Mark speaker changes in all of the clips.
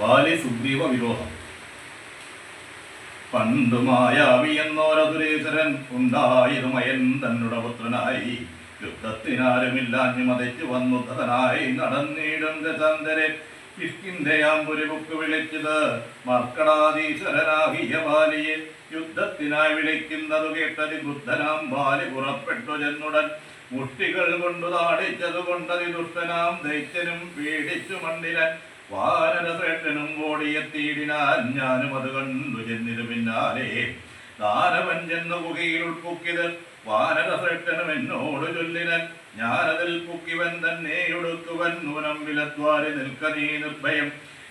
Speaker 1: ബാലി സുഗ്രീവ വിരോധം. പണ്ടു മായാവി എന്നോരതുരേശ്വരൻ ഉണ്ടായിരുമയൻ തന്നുടെ പുത്രനായി. യുദ്ധത്തിനാരുമില്ലാഞ്ഞു മതച്ചു വന്നു തതനായി നടന്നിടും ദശാന്തരെ കിഷ്കിന്ധയാമ്പുരി ബുക്ക് വിളിച്ചത് മർക്കടാധീശ്വരനാകിയ ബാലിയെ. യുദ്ധത്തിനായി വിളിക്കുന്നത് കേട്ടത് ബുദ്ധനാം ബാലി പുറപ്പെട്ടു ചെന്നുടൻ. മുഷ്ടികൾ കൊണ്ടു താടിച്ചത് കൊണ്ടതി ദുഷ്ടനാം ദൈത്യനും പീഡിച്ചു മണ്ണിലൻ. വാനരശ്രേഷ്ഠനും ഓടിയെത്തിയിടിനാൻ ഞാനും അത് കണ്ടു ചെന്നിരു പിന്നാലെ. ദാനവൻ ചെന്ന ഗുഹയിൽ ഉൾപ്പൊക്കിത് വാനരശ്രേഷ്ഠനും എന്നോട് ചൊല്ലിനൻ ഞാനതിൽ പുക്കിവൻ തന്നെ ഒടുക്കുവൻ നൂനം വിലദ്വാരി നിൽക്ക നീ നിർഭയം.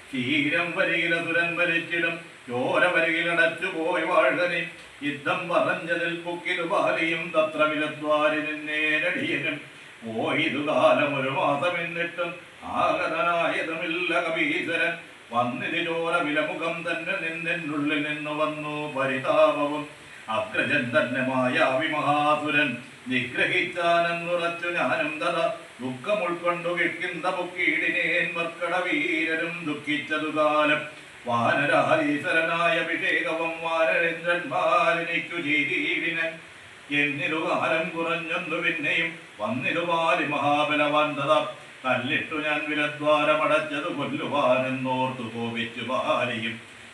Speaker 1: ക്ഷീരം വരികില അസുരൻ വലിച്ചിടും ചോര വരികിലടച്ചു പോയി വാഴകനെ യുദ്ധം പറഞ്ഞതിൽ പുക്കിതു ബാലിയും തത്ര വിലദ്വാരി നിന്നേ നടിയനും പോയിതു കാലം ഒരു മാസം എന്നിട്ടും ആഗതനായതുമില്ല കവീശ്വരൻ വന്നിതി ചോര വിലമുഖം തന്നെ നിന്നെന്നുള്ളിൽ നിന്നു വന്നു പരിതാപവും. അഗ്രജൻ തന്നെ മായാവി മഹാസുരൻ നിഗ്രഹിച്ചാനെന്നുറച്ചു ഞാനും തഥ. ദുഃഖം ഉൾക്കൊണ്ടു കിട്ടിന്ത പൊക്കീടിനേൻ മർക്കട വീരരും ദുഃഖിച്ചതു കാലം. വാനരാധീശ്വരനായ അഭിഷേകവും വാനരേന്ദ്രന്മാരിനിക്കു ചെയ്തീടിനൻ എന്നിരുകാലം കുറഞ്ഞൊന്നു പിന്നെയും വന്നിരുവാലി മഹാബലവാന്തത തല്ലിട്ടു ഞാൻ വിലദ്വാരമടച്ചത് കൊല്ലുവാനെന്നോർത്തു കോപിച്ചു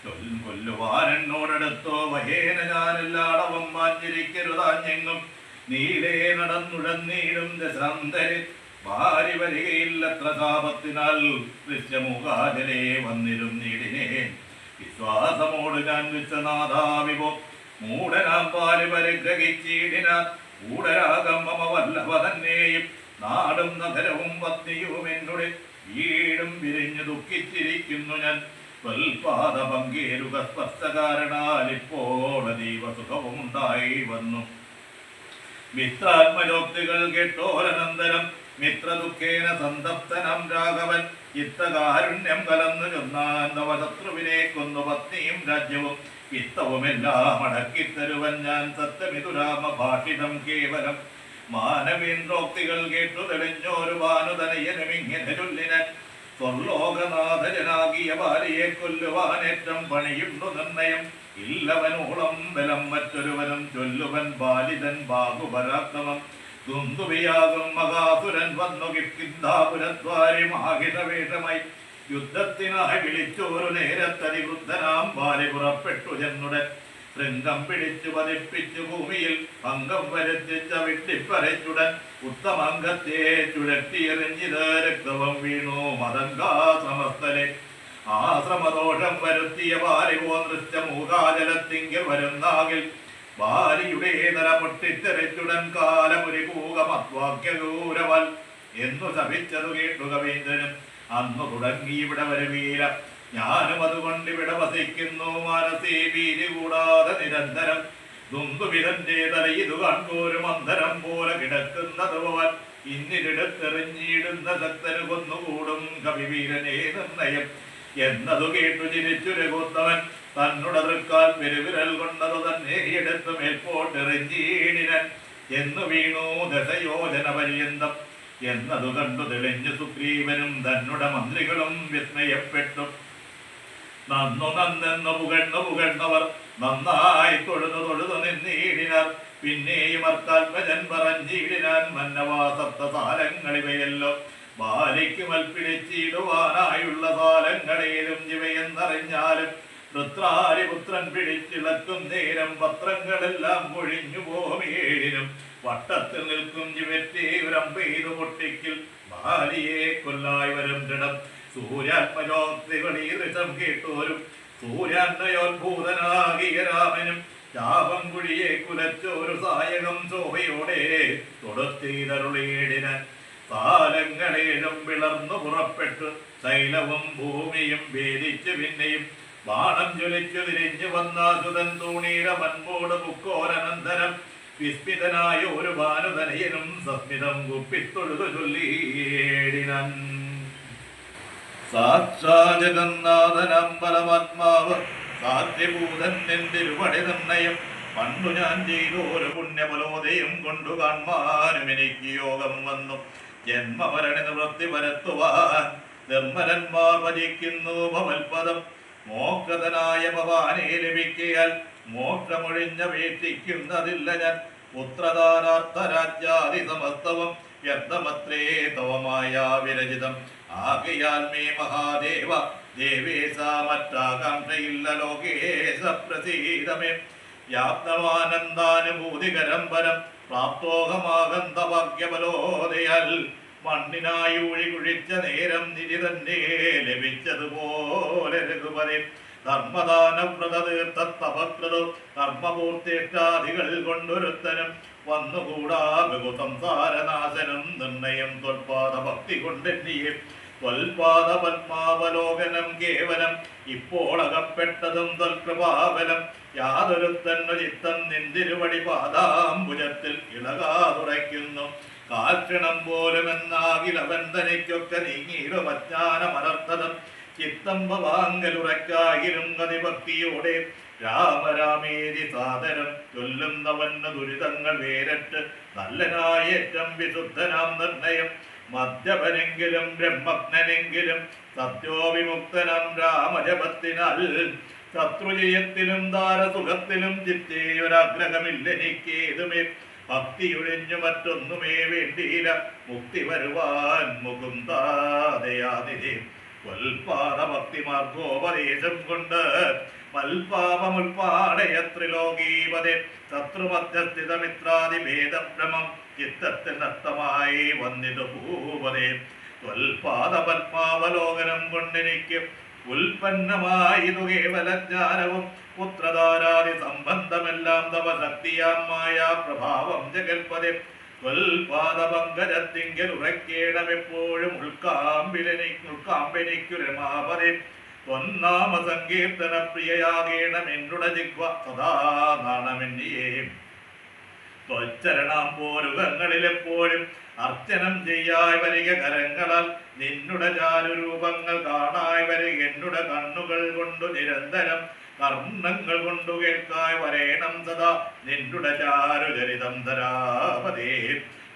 Speaker 1: ചൊല്ലും കൊല്ലുവാനെന്നോടടുത്തോ വഹേന ഞാനെല്ലാടവും മാഞ്ഞിരിക്കരുതാഞ്ഞെങ്ങും. നീലേ നടന്നുഴന്നീടും ദശാന്തരി ഭാര്യ വരികയില്ലത്ര താപത്തിനാൽ ദൃശ്യമുഖാജലേ വന്നിരും നീടിനേൻ വിശ്വാസമോട് ഞാൻ വിശ്വനാഥാവിപോ മൂടനാം പാൽ പരിഗ്രഹിച്ചീടിന കൂടരാഗം മമ വല്ലഭ തന്നെയും നാടും നഗരവും പത്നിയും എന്നുടെ വീടും വിരിഞ്ഞു ദുഃഖിച്ചിരിക്കുന്നു ഞാൻ. വൽപാദ പങ്കേരുക സ്പർശകാരണാൽ ഇപ്പോൾ അതീവ സുഖവും ഉണ്ടായി വന്നു മിത്രാത്മജോക്തികൾ കേട്ടോരനന്തരം മിത്രദുഃഖേന സന്തപ്തനം രാഘവൻ. ഇത്തകാരുണ്യം കലന്നു ചൊന്നാൻ നവശത്രുവിനെ കൊന്നു പത്നിയും രാജ്യവും. ഇത്തവുമെല്ലാം അടക്കിത്തരുവൻ ഞാൻ സത്യമിതുരാമ ഭാഷിതം കേവലം. മാനവീന്ദ്രോക്തികൾ കേട്ടു തെളിഞ്ഞോരു ഭാനുതനയനും ഇങ്ങനെ ചൊല്ലിനൻ സ്വർലോകനാഥജനാകിയ ഭാര്യയെ കൊല്ലുവാനേറ്റം പണിയുണ്ടു നിർണയം. ഇല്ലവനോളം ബലം മറ്റൊരുവനും ചൊല്ലുവൻ ബാലിതൻ ബാഹുപരാക്രമം ദുന്ദുവിയാകും മഹാസുരൻ വന്നു കിഷ്കിന്ധാപുരദ്വാരി മാഹിതവേഷമായി. യുദ്ധത്തിനായി വിളിച്ചോരു നേരത്തതി വൃദ്ധനാം ബാലി പുറപ്പെട്ടു ചെന്നുടൻ. ശൃംഗം പിടിച്ചു പതിപ്പിച്ചു ഭൂമിയിൽ അംഗം വരുത്തിച്ച വിട്ടിപ്പരച്ചുടൻ ഉത്തമംഗത്തെ ചുഴറ്റിയെറിഞ്ഞിത് രക്തവും വീണു മതങ്കാ സമസ്തലെ ആശ്രമദോഷം വരുത്തിയ ബാലിവോ നൃത്ത മൂകാജലത്തിങ്കിൽ വരുന്നാകിൽ ബാലിയുടെ തല പൊട്ടിത്തെറിച്ചുടൻ കാലമുരി കൂകമത്വാക്യഗൗരവൽ എന്നു ശപിച്ചതു കേട്ടു കവീന്ദ്രനും. അന്നു തുടങ്ങി ഇവിടെ വരുവീര ഞാനും അതുകൊണ്ട് ഇവിടെ വസിക്കുന്നു. മനസ്സേ ഭീതി കൂടാതെ നിരന്തരം ദുന്ദുവിധന്റെ തലയിതു കണ്ടോരും അന്തരം പോലെ കിടക്കുന്നത് പോവൻ ഇന്നിരിടത്തെറിഞ്ഞിടുന്ന ശക്തന് കൊന്നുകൂടും കവിവീരനെ നിർണയം. എന്നതു കേട്ടു ചിരിച്ചു രഘുത്തവൻ തന്നുടെ തൃക്കാൽ പെരുവിരൽ കൊണ്ടതു തന്നെ എടുത്തു മേൽപോട്ടെറിഞ്ഞീടിനൻ എന്നു വീണു ദശയോജന പര്യന്തം. എന്നതു കണ്ടു തെളിഞ്ഞു സുഗ്രീവനും തന്നുടെ മന്ത്രികളും വിസ്മയപ്പെട്ടു. നന്നു നന്നെന്നു പുകഴ്ന്നു പുകഴ്ന്നവർ നന്നായി തൊഴുതു തൊഴുതു നിന്നീടിനർ. പിന്നെയും അർത്ഥാത്മജൻ പറഞ്ഞീടിനാൻ മന്നവാസത്ത ഇവയല്ലോ ബാലിക്ക് മൽപ്പിടിച്ചിടുവാനായുള്ള സാലങ്ങളേലും ഇവയെന്നറിഞ്ഞാലും വൃത്രാരിപുത്രൻ പിടിച്ചിളക്കും നേരം പത്രങ്ങളെല്ലാം പൊഴിഞ്ഞു പോവേഴിനും വട്ടത്തിൽ നിൽക്കും ജിവറ്റേവരം പെയ്തു പൊട്ടിക്കിൽ ബാലിയെ കൊല്ലായി വരും ദൃഢം. സൂര്യാത്മജോക്തികളീ ഋഷം കേട്ടോരും സൂര്യാന്മയോത്ഭൂതനാകിയ രാമനും ശാപം കുഴിയെ കുലച്ചൊരു സായകം ശോഭയോടെ തൊടുത്തീതരുളീടിനൻ. കാലങ്ങളേഴും വിളർന്നു പുറപ്പെട്ടു. ശൈലവും ഭൂമിയും ഭേദിച്ചു പിന്നെയും ബാണം ജ്വലിച്ചു തിരിഞ്ഞു വന്നാസുതൻ സുതൻ തൂണീര മൻപോട് മുക്കോരനന്തരം വിസ്മിതനായ ഒരു ഭാനുതനയനും സസ്മിതം കുപ്പിത്തൊഴുതു ചൊല്ലിയിടിനൻ സാക്ഷാജഗന്നാഥനമ്പലമാത്മാവ് സാധ്യഭൂതൻ എന്തിരുപടി നിർണയം? പണ്ടു ഞാൻ ചെയ്തോരു പുണ്യബലോദയം കൊണ്ടു കാണുവാനും എനിക്ക് യോഗം വന്നു. ജന്മമരണ നിവൃത്തി വരുത്തുവാൻ നിർമ്മലന്മാർ ഭജിക്കുന്നു ഭവൽപദം. മോക്ഷതനായ ഭവാനെ ലഭിക്കയാൽ മോക്ഷമൊഴിഞ്ഞപേക്ഷിക്കുന്നതില്ല ഞാൻ. പുത്രദാനാർത്ഥ രാജ്യാതി സമസ്തവം വ്യർത്ഥമത്രേ തവമായ വിരചിതം. ആകയാൽ മേ മഹാദേവ ദേവേശ മറ്റാകാംക്ഷയില്ല ലോകേശ പ്രസീതമേ. യാപ്തമാനന്ദാനുഭൂതികരം പരം പ്രാപ്തോഹമാകന്ത ഭാഗ്യബലോദയാൽ മണ്ണിനായി ഒഴി കുഴിച്ച നേരം നിധി തന്നെ ലഭിച്ചതുപോലെ രഘുപതി ധർമ്മദാനവ്രത തീർത്ഥത്തപക്രതോ ധർമ്മപൂർത്തിഷ്ടാദികൾ കൊണ്ടൊരുത്തനും വന്നുകൂടാ ബഹു സംസാരനാശനം നിർണയം തൊൽപാദ ഭക്തി കൊണ്ടെന്നിയെ. ത്വൽപാദ പത്മാവലോകനം കേവലം ഇപ്പോൾ അകപ്പെട്ടതും ത്വൽകൃപാബലം യാതൊരുത്തന്നു ചിത്തം നിന്തിരുവടി പാദാംബുജത്തിൽ ഇളകാതുറയ്ക്കുന്നു. കാൽക്ഷണം പോലും എന്നാകിലവൻ തനിക്കൊക്കെ നീങ്ങിയിടും അജ്ഞാനമനർത്ഥതം ചിത്തം ഭവാങ്കലുറക്കായിരും ഗതിഭക്തിയോടെ രാമരാമേരി സാദരം ചൊല്ലുന്നവന് ദുരിതങ്ങൾ വേരട്ട് നല്ലനായേറ്റം വിശുദ്ധനാം നിർണയം. മദ്യപനെങ്കിലും ബ്രഹ്മജ്ഞനെങ്കിലും സത്യോവിമുക്തനം രാമജപത്തിനാൽ ശത്രുജയത്തിലും ദാരസുഖത്തിലും ചിത്തേയൊരാഗ്രഹമില്ലെനിക്കേതുമേ? ഭക്തിയൊഴിഞ്ഞു മറ്റൊന്നുമേ വേണ്ടിയില്ല. മുക്തി വരുവാൻ മുകുന്ദാദയാതിരേ വൽപാദ ഭക്തി മാർഗോപദേശം കൊണ്ട് മൽപാപമുൽപാടയ ത്രിലോകീപതേ ശത്രുമധ്യസ്ഥിതമിത്രാദി ഭേദഭ്രമം ചിത്തത്തിൽ നഷ്ടമായി വന്നിതു ഭൂപതേ. ത്വൽപാദ പത്മാവലോകനം കൊണ്ടെനിക്ക് ഉൽപ്പന്നമായതു കേവല ജ്ഞാനവും പുത്രധാരാദി സംബന്ധമെല്ലാം തവ ശക്തിയാമായ പ്രഭാവം ജഗൽപതി. ത്വൽപാദപങ്കജത്തിങ്കൽ ഉറക്കേണമെപ്പോഴും ഉൾക്കാമ്പിലെനി ത്വന്നാമ സങ്കീർത്തന പ്രിയയാകേണം ജിഗ്വ സദാ നാണമെന്നിയേ. ത്വച്ചരണാമ്പോരുകങ്ങളിലെപ്പോഴും അർച്ചനം ചെയ്യായി വരിക കരങ്ങളാൽ നിന്നുടെ ചാരുരൂപങ്ങൾ കാണായി വരിക. എന്നുടെ കണ്ണുകൾ കൊണ്ടു നിരന്തരം കർണങ്ങൾ കൊണ്ടു കേൾക്കായി വരേണം സദാ നിന്നുടെ ചാരുചരിതം ധരാപതേ.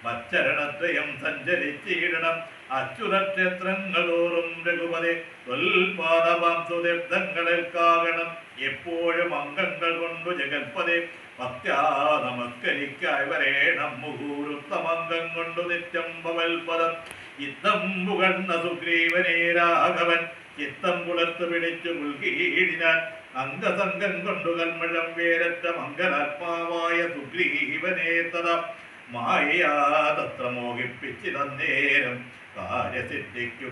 Speaker 1: മച്ചരണത്രയം സഞ്ചരിച്ചിടണം അച്യുതക്ഷേത്രങ്ങൾ തോറും രഘുപതി തൊൽപാദവാം എപ്പോഴും അംഗങ്ങൾ കൊണ്ടു ഭക്ത്യാ നമസ്കരിക്കായി വരേണം. മുഹൂർത്തമംഗം കൊണ്ടു പവൽപദം. ഇത്തം പുകണ്ണ രാഘവൻ കുളത്ത് പിടിച്ചു മുൽകീടിനാൻ അംഗസംഗം കൊണ്ടു കൽമഴം വേരറ്റ മംഗലാത്മാവായ സുഗ്രീവനേ മായയാ തത്ര മോഹിപ്പിച്ചിത നേരം കാര്യസിദ്ധിക്കു